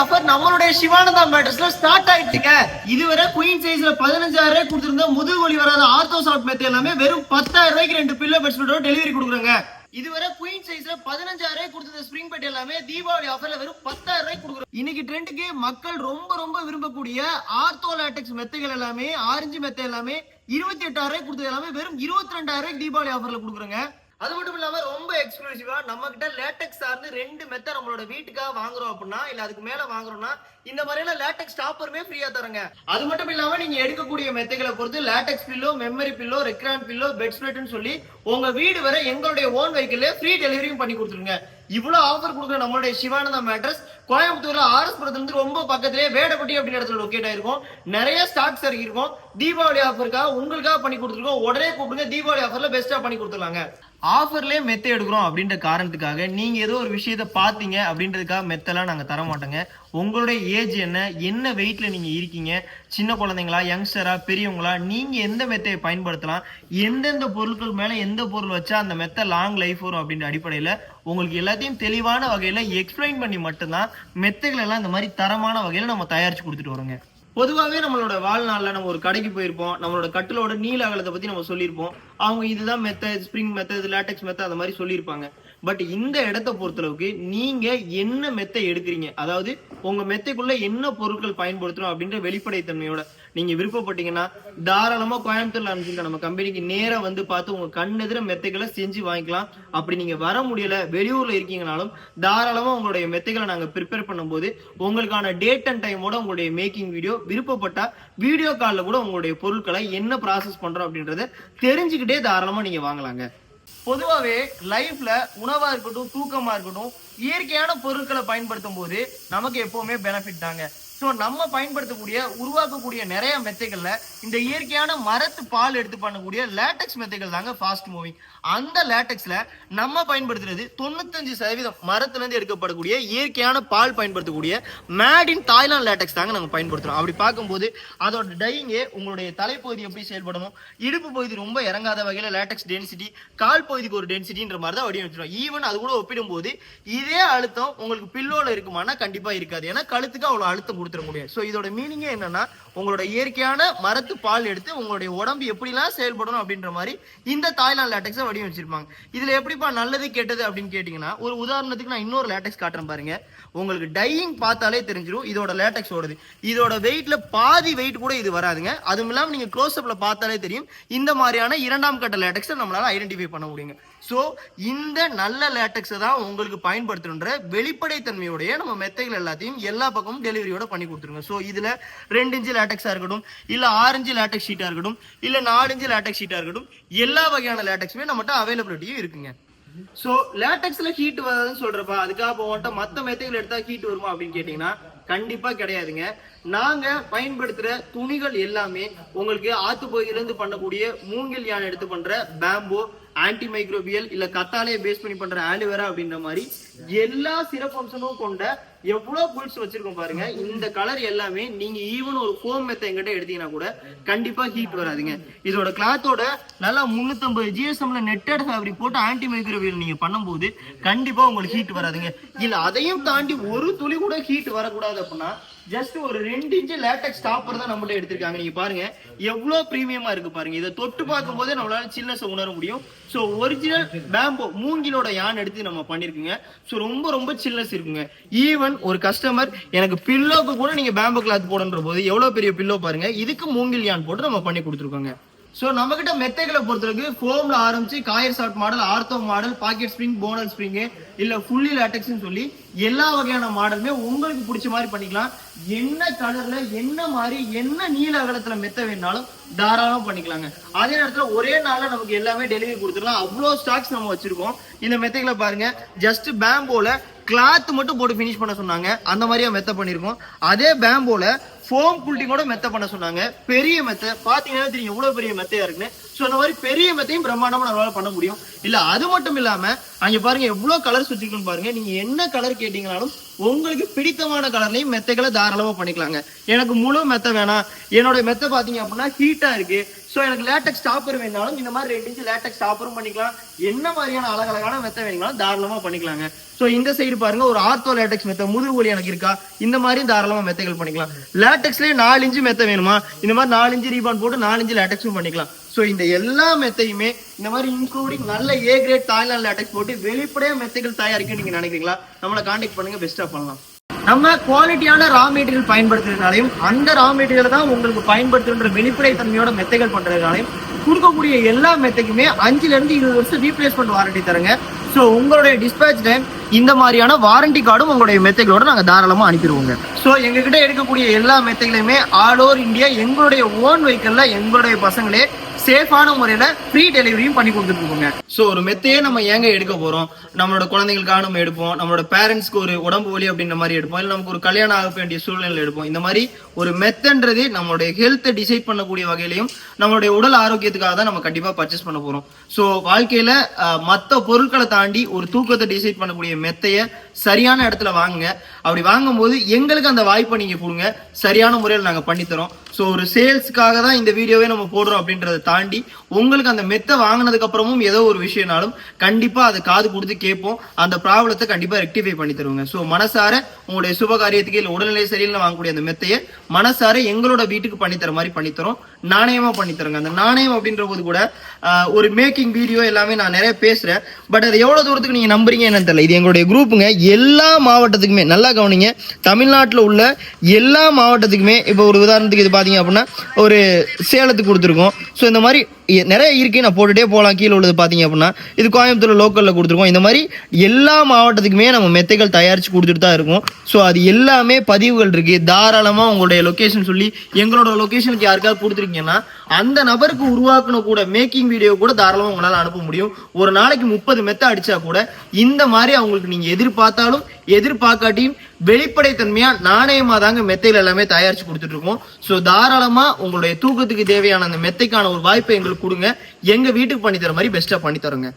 Offer நம்மளுடைய Sivananda மேட்டர்ஸ்ல start ஆயிட்டுங்க இதுவரை queen சைஸ்ல பதினஞ்சாயிரம் ரூபாய் கொடுத்திருந்த முதுகு வலி வராத ஆர்த்தோ சாஃப்ட் மெத்த எல்லாமே வெறும் பத்தாயிரம் ரூபாய்க்கு ரெண்டு பில்லோ பெட்ஸ்மெண்டோட டெலிவரி கொடுக்குறாங்க. இதுவரை குயின் சைஸ்ல பதினஞ்சாயிரம் ரூபாய் கொடுத்த ஸ்ப்ரிங் பெட் எல்லாமே தீபாவளி ஆஃபர்ல வெறும் பத்தாயிரம் ரூபாய் கொடுக்குறோம். இன்னைக்கு ட்ரெண்டுக்கு மக்கள் ரொம்ப ரொம்ப விரும்பக்கூடிய ஆர்த்தோ லாட்டெக்ஸ் மெத்தைகள் எல்லாமே ஆரஞ்சு மெத்தை எல்லாமே இருபத்தி எட்டாயிரம் ரூபாய் கொடுத்தது எல்லாமே வெறும் இருபத்தி ரெண்டாயிரம் ரூபாய்க்கு தீபாவளி ஆஃபர்ல கொடுக்குறாங்க. அது மட்டும் இல்லாம ரொம்ப எக்ஸ்க்ளூசிவா நம்ம கிட்ட லேட்டெக்ஸ் சார்ந்து ரெண்டு மெத்த நம்மளோட வீட்டுக்காக வாங்குறோம் அப்படின்னா இல்ல அதுக்கு மேல வாங்குறோம்னா இந்த மாதிரியான லேட்டெக்ஸ் டாப்பருமே ஃப்ரீயா தரங்க. அது மட்டும் இல்லாம நீங்க எடுக்கக்கூடிய மெத்தைகளை பொறுத்து latex pillow memory pillow Recron pillow bed ஸ்ப்ரெட்னு சொல்லி உங்க வீடு வரை எங்களுடைய ஓன் வெஹிக்கிள் ஃப்ரீ டெலிவரியும் பண்ணி கொடுத்துருங்க. இவ்வளவு ஆஃபர் கொடுக்குற நம்மளுடைய சிவானந்தா மேட்ரஸ் கோயம்புத்தூர்ல ஆர்எஸ் புரத்துல இருந்து ரொம்ப பக்கத்திலே வேடப்பட்டி அப்படின்ற இடத்துல லொக்கேட் ஆயிருக்கும். நிறைய ஸ்டாக்ஸ் இருக்கும் தீபாவளி ஆஃபருக்காக உங்களுக்காக பண்ணி கொடுத்துருக்கோம். உடனே கூப்பிடுங்க தீபாவளி ஆஃபர்ல பெஸ்டா பண்ணி கொடுத்துருவாங்க ஆஃபர்லயே மெத்த எடுக்கிறோம் அப்படின்ற காரணத்துக்காக நீங்க ஏதோ ஒரு விஷயத்த பாத்தீங்க அப்படின்றதுக்காக மெத்தெல்லாம் நாங்க தர மாட்டோங்க. உங்களுடைய ஏஜ் என்ன என்ன வெயிட்ல நீங்க இருக்கீங்க சின்ன குழந்தைங்களா யங்ஸ்டரா பெரியவங்களா நீங்க எந்த மெத்தையை பயன்படுத்தலாம் எந்தெந்த பொருட்கள் மேல எந்த பொருள் வச்சா அந்த மெத்த லாங் லைஃப் வரும் அப்படின்ற அடிப்படையில உங்களுக்கு எல்லாத்தையும் தெளிவான வகையில எக்ஸ்பிளைன் பண்ணி மட்டும்தான் மெத்தைகள் எல்லாம் இந்த மாதிரி தரமான வகையில நம்ம தயாரிச்சு கொடுத்துட்டு வரோங்க. பொதுவாகவே நம்மளோட வாழ்நாளில் நம்ம ஒரு கடைக்கு போயிருப்போம். நம்மளோட கட்டிலோட நீல அகலத்தை பத்தி நம்ம சொல்லியிருப்போம். அவங்க இதுதான் மெத்த ஸ்ப்ரிங் மெத்தட் லேட்டக்ஸ் மெத்தட் மெத்த அந்த மாதிரி சொல்லியிருப்பாங்க. பட் இந்த இடத்த பொறுத்தளவுக்கு நீங்க என்ன மெத்தை எடுக்கிறீங்க? அதாவது உங்க மெத்தைக்குள்ள என்ன பொருட்கள் பயன்படுத்தணும் அப்படின்ற வெளிப்படைத்தன்மையோட நீங்க விருப்பப்பட்டீங்கன்னா தாராளமா கோயம்புத்தூர்ல அனுப்பிச்சுங்க நம்ம கம்பெனிக்கு நேரா வந்து பார்த்து உங்க கண்ணெதிர மெத்தைகளை செஞ்சு வாங்கிக்கலாம். அப்படி நீங்க வர முடியல வெளியூர்ல இருக்கீங்கனாலும் தாராளமா உங்களுடைய மெத்தைகளை நாங்க ப்ரிப்பேர் பண்ணும்போது உங்களுக்கான டேட் அண்ட் டைமோட உங்களுடைய மேக்கிங் வீடியோ விருப்பப்பட்டா வீடியோ காலில் கூட உங்களுடைய பொருட்களை என்ன ப்ராசஸ் பண்றோம் அப்படின்றத தெரிஞ்சுக்கிட்டே தாராளமா நீங்க வாங்கலாங்க. பொதுவாகவே லைஃப்ல உணவா இருக்கட்டும் தூக்கமா இருக்கட்டும் இயற்கையான பொருட்களை பயன்படுத்தும் போது நமக்கு எப்பவுமே பெனிஃபிட் தாங்க. ஸோ நம்ம பயன்படுத்தக்கூடிய உருவாக்கக்கூடிய நிறைய மெத்தைகளில் இந்த இயற்கையான மரத்து பால் எடுத்து பண்ணக்கூடிய லேட்டக்ஸ் மெத்தைகள் தாங்க ஃபாஸ்ட் மூவிங் அந்த லேட்டக்ஸில் நம்ம பயன்படுத்துறது தொண்ணூத்தஞ்சு சதவீதம் மரத்துலேருந்து எடுக்கப்படக்கூடிய இயற்கையான பால் பயன்படுத்தக்கூடிய மேட் இன் தாய்லாந்து லேட்டெக்ஸ் தாங்க நாங்கள் பயன்படுத்துகிறோம் அப்படி பார்க்கும்போது அதோட டையிங்கே உங்களுடைய தலைப்பகுதி எப்படி செயல்படணும் இடுப்பு பகுதி ரொம்ப இறங்காத வகையில் லேட்டக்ஸ் டென்சிட்டி கால் பகுதிக்கு ஒரு டென்சிட்டின்ற மாதிரி தான் வடிவமைச்சிடும் ஈவன் அது கூட ஒப்பிடும்போது இதே அழுத்தம் உங்களுக்கு பில்லோல இருக்குமானா கண்டிப்பாக இருக்காது. ஏன்னா கழுத்துக்கு அவ்வளோ அழுத்தம் கொடுத்துட முடியும். ஸோ இதோட மீனிங்கே என்னன்னா உங்களோட இயற்கையான மரத்து பால் எடுத்து உங்களுடைய உடம்பு எப்படிலாம் செயல்படணும் அப்படின்ற மாதிரி இந்த தாய்லாந்து லேட்டக்ஸை வடிவமைச்சிருப்பாங்க இதுல எப்படிப்பா நல்லது கெட்டது அப்படின்னு கேட்டிங்கன்னா ஒரு உதாரணத்துக்கு நான் இன்னொரு லேட்டக்ஸ் காட்டுறேன் பாருங்க. உங்களுக்கு டையிங் பார்த்தாலே தெரிஞ்சிடும் இதோட லேட்டக்ஸ் ஓடுது. இதோட வெயிட்ல பாதி வெயிட் கூட இது வராதுங்க. அதுவும் இல்லாமல் நீங்கள் க்ளோஸ்அப்பில் பார்த்தாலே தெரியும் இந்த மாதிரியான இரண்டாம் கட்ட லேட்டக்ஸை நம்மளால் ஐடென்டிஃபை பண்ண முடியுங்க. ஸோ இந்த நல்ல லேட்டெக்ஸை தான் உங்களுக்கு பயன்படுத்தணுன்ற வெளிப்படைத்தன்மையோடைய நம்ம மெத்தைகள் எல்லாத்தையும் எல்லா பக்கமும் டெலிவரியோட பண்ணி கொடுத்துருங்க. ஸோ இதுல ரெண்டு இன்ச்சு லேட்டக்ஸாக இருக்கட்டும் இல்ல ஆறு இன்ச்சு ஷீட்டாக ஷீட்டா இருக்கட்டும் இல்ல நாலு இன்ச்சு லேட்டக்ஸ் ஷீட்டா இருக்கட்டும் எல்லா வகையான லேட்டக்ஸுமே நம்மகிட்ட அவைலபிலிட்டியும் இருக்குங்க. சோ லேட்டெக்ஸ்ல ஹீட் வராதுன்னு சொல்றப்ப அதுக்காக இப்போ மற்ற மெத்தைகள் எடுத்தா ஹீட் வருமா அப்படின்னு கேட்டீங்கன்னா கண்டிப்பா கிடையாதுங்க. நாங்க பயன்படுத்துற துணிகள் எல்லாமே உங்களுக்கு ஆத்துப்பகுதியிலிருந்து பண்ணக்கூடிய மூங்கில் யானை எடுத்து பண்ற பேம்போ ஆன்டி மைக்ரோபியல் இல்ல கத்தாலே பேஸ் பண்ணி பண்ற ஆலிவேரா அப்படின்ற மாதிரி எல்லா சிறப்பம்சமும் கொண்ட எவ்வளவு புல்ஸ் வச்சிருக்கோம் பாருங்க. இந்த கலர் எல்லாமே நீங்க ஈவன் ஒரு ஃபோம் மெத்த எங்கிட்ட எடுத்தீங்கன்னா கூட கண்டிப்பா ஹீட் வராதுங்க. இதோட கிளாத்தோட நல்லா முன்னூத்தம்பது ஜிஎஸ்எம்ல நெட்டட் ஃபேப்ரிக் போட்டு ஆன்டி மைக்ரோவியல் நீங்க பண்ணும்போது கண்டிப்பா உங்களுக்கு ஹீட் வராதுங்க. இல்ல அதையும் தாண்டி ஒரு துளி கூட ஹீட் வரக்கூடாது அப்படின்னா ஜஸ்ட் ஒரு ரெண்டு இன்ச்சு லேட்டெக்ஸ் ஸ்டாப்பர் தான் நம்மள்ட்ட எடுத்திருக்காங்க. நீங்க பாருங்க. எவ்வளவு பிரீமியமா இருக்கு பாருங்க. இதை தொட்டு பார்க்கும் போதே நம்மளால சின்னஸ் உணர முடியும். ஸோ ஒரிஜினல் பேம்போ மூங்கிலோட யான் எடுத்து நம்ம பண்ணிருக்கோங்க. ஸோ ரொம்ப ரொம்ப சில்னஸ் இருக்குங்க. ஈவன் ஒரு கஸ்டமர் எனக்கு பில்லோக்கு கூட நீங்க பேம்போ கிளாத் போடன்ற போது எவ்வளவு பெரிய பில்லோ பாருங்க. இதுக்கு மூங்கில் யான் போட்டு நம்ம பண்ணி கொடுத்துருக்கோங்க. ஸோ நம்ம கிட்ட மெத்தைகளை பொறுத்தவரைக்கும் ஃபோம்ல ஆரம்பிச்சு coir short model ortho model pocket spring bonnell spring இல்ல ஃபுல்லி லேட்டெக்ஸ்னு சொல்லி எல்லா வகையான மாடலுமே உங்களுக்கு பிடிச்ச மாதிரி பண்ணிக்கலாம். என்ன கலர்ல என்ன மாதிரி என்ன நீல அகலத்துல மெத்த வேணாலும் தாராளமா பண்ணிக்கலாங்க. அதே நேரத்துல ஒரே நாள்ல நமக்கு எல்லாமே டெலிவரி கொடுத்துடலாம். அவ்வளோ ஸ்டாக்ஸ் நம்ம வச்சிருக்கோம். இந்த மெத்தைகளை பாருங்க. ஜஸ்ட் பேம்போல கிளாத் மட்டும் போட்டு ஃபினிஷ் பண்ண சொன்னாங்க. அந்த மாதிரியா மெத்த பண்ணிருக்கோம். அதே பேம்போல ஃபோம் கூட மெத்த பண்ண சொன்னாங்க. பெரிய மெத்த பாத்தீங்கன்னா தெரியும் எவ்வளவு பெரிய மெத்தையா இருக்குன்னு. ஸோ அந்த மாதிரி பெரிய மெத்தையும் பிரம்மாண்டமா நம்மளால பண்ண முடியும். இல்ல அது மட்டும் இல்லாம அங்க பாருங்க எவ்வளவு கலர்ஸ் வச்சிருக்கோம் பாருங்க. நீங்க என்ன கலர் கேட்டீங்கனாலும் உங்களுக்கு பிடித்தமான கலர்லையும் மெத்தைகளை தாராளமா பண்ணிக்கலாங்க. எனக்கு முழு மெத்த வேணாம். என்னோட மெத்த பாத்தீங்க அப்படின்னா ஹீட்டா இருக்கு. ஸோ எனக்கு லேட்டக்ஸ் டாப்பர் வேணாலும் இந்த மாதிரி ரெண்டு இன்ச்சு லேட்டக்ஸ் டாப்பரும் பண்ணிக்கலாம். என்ன மாதிரியான அழகழகான மெத்த வேணுங்களும் தாராளமாக பண்ணிக்கலாங்க. ஸோ இந்த சைடு பாருங்க ஒரு ஆர்த்தோ லேட்டக்ஸ் மெத்த முதுகு வலி எனக்கு இருக்கா? இந்த மாதிரி தாராளமாக மெத்தைகள் பண்ணிக்கலாம். லேட்டக்ஸ்லேயே நாலு இன்ச்சு மெத்த வேணுமா? இந்த மாதிரி நாலு இன்ச்சு ரீபான் போட்டு நாலு இன்ச்சு லேட்டக்ஸும் பண்ணிக்கலாம். ஸோ இந்த எல்லா மெத்தையுமே இந்த மாதிரி இன்க்ளூடிங் நல்ல ஏ கிரேட் தாய்லாந்து லேட்டக்ஸ் போட்டு வெளிப்படையாக மெத்தைகள் தயாரிக்க நீங்க நினைக்கிறீங்களா? நம்மளை காண்டாக்ட் பண்ணுங்க பெஸ்ட்டாக பண்ணலாம். நம்ம குவாலிட்டியான ரா மெட்டீரியல் பயன்படுத்துறதுனாலையும் அந்த ரா மெட்டீரியல் தான் உங்களுக்கு பயன்படுத்துகின்ற வெளிப்படை தன்மையோட மெத்தைகள் பண்ணுறதுனாலையும் கொடுக்கக்கூடிய எல்லா மெத்தைக்குமே அஞ்சுல இருந்து இருபது வருஷம் ரீப்ளேஸ்மெண்ட் வாரண்டி தரங்க. ஸோ உங்களுடைய டிஸ்பேச் டைம் இந்த மாதிரியான வாரண்டி கார்டும் உங்களுடைய மெத்தைகளோட நாங்கள் தாராளமாக அனுப்பிடுவோங்க. ஸோ எங்ககிட்ட எடுக்கக்கூடிய எல்லா மெத்தைகளையுமே ஆல் ஓவர் இந்தியா எங்களுடைய ஓன் வெஹிக்கிளில் எங்களுடைய பசங்களே சேஃபான முறையில் ஃப்ரீ டெலிவரியும் பண்ணி கொடுத்துட்டு இருக்கோங்க ஸோ ஒரு மெத்தையே நம்ம ஏங்க எடுக்க போகிறோம் நம்மளோட குழந்தைங்களுக்காக நம்ம எடுப்போம். நம்மளோட பேரண்ட்ஸ்க்கு ஒரு உடம்பு வலி அப்படின்ற மாதிரி எடுப்போம். இல்லை நமக்கு ஒரு கல்யாணம் ஆக வேண்டிய சூழ்நிலை எடுப்போம். இந்த மாதிரி ஒரு மெத்தன்றதே நம்மளுடைய ஹெல்த்தை டிசைட் பண்ணக்கூடிய வகையிலையும் நம்மளுடைய உடல் ஆரோக்கியத்துக்காக தான் நம்ம கண்டிப்பாக பர்ச்சேஸ் பண்ண போகிறோம் ஸோ வாழ்க்கையில் மற்ற பொருட்களை தாண்டி ஒரு தூக்கத்தை டிசைட் பண்ணக்கூடிய மெத்தையை சரியான இடத்துல வாங்குங்க. அப்படி வாங்கும்போது எங்களுக்கு அந்த வாய்ப்பை நீங்கள் கொடுங்க. சரியான முறையில் நாங்கள் பண்ணித்தரோம். ஸோ ஒரு சேல்ஸ்க்காக தான் இந்த வீடியோவே நம்ம போடுறோம் அப்படின்றத தாண்டி உங்களுக்கு அந்த மெத்தை வாங்கினதுக்கு அப்புறமும் ஏதோ ஒரு விஷயம்னாலும் கண்டிப்பாக அதை காது கொடுத்து கேட்போம். அந்த ப்ராப்ளத்தை கண்டிப்பாக ரெக்டிஃபை பண்ணி தருவாங்க. ஸோ மனசார உங்களுடைய சுப காரியத்துக்கு இல்லை உடல்நிலை சரியில்லை வாங்கக்கூடிய அந்த மெத்தையை மனசார எங்களோட வீட்டுக்கு பண்ணித்தர மாதிரி பண்ணித்தரோம் நாணயமாக பண்ணித்தரோங்க அந்த நாணயம் அப்படின்ற போது கூட ஒரு மேக்கிங் வீடியோ எல்லாமே நான் நிறைய பேசுகிறேன் பட் அது எவ்வளோ தூரத்துக்கு நீங்கள் நம்புறீங்க என்னன்னு தெரியல. இது எங்களுடைய குரூப்புங்க எல்லா மாவட்டத்துக்குமே நல்லா கவனிங்க. தமிழ்நாட்டில் உள்ள எல்லா மாவட்டத்துக்குமே இப்போ ஒரு உதாரணத்துக்கு இது பார்த்தீங்க அப்படின்னா ஒரு சேலத்துக்கு கொடுத்துருக்கோம். ஸோ இந்த மாதிரி நிறைய இருக்கு நான் போட்டுகிட்டே போகலாம். கீழே உள்ளது பார்த்தீங்க அப்படின்னா இது கோயம்புத்தூர் லோக்கலில் கொடுத்துருக்கோம். இந்த மாதிரி எல்லா மாவட்டத்துக்குமே நம்ம மெத்தைகள் தயாரித்து கொடுத்துட்டு தான் இருக்கும். ஸோ அது எல்லாமே பதிவுகள் இருக்குது தாராளமாக உங்களுடைய லொக்கேஷன் சொல்லி எங்களோட லொக்கேஷனுக்கு யாருக்காவது கொடுத்துருக்கீங்கன்னா அந்த நபருக்கு உருவாக்கணும் கூட மேக்கிங் வீடியோ கூட தாராளமாக உங்களால் அனுப்ப முடியும். ஒரு நாளைக்கு முப்பது மெத்தை அடித்தா கூட இந்த மாதிரி அவங்களுக்கு நீங்கள் எதிர்பார்த்தாலும் எதிர்பார்க்காட்டியும் வெளிப்படைத்தன்மையாக நாணயமாக தாங்க மெத்தைகள் எல்லாமே தயாரித்து கொடுத்துட்ருக்கோம் ஸோ தாராளமாக உங்களுடைய தூக்கத்துக்கு தேவையான அந்த மெத்தைக்கான ஒரு வாய்ப்பை எங்களுக்கு கொடுங்க. எங்க வீட்டுக்கு பண்ணி தர மாதிரி பெஸ்டா பண்ணி தரோங்க.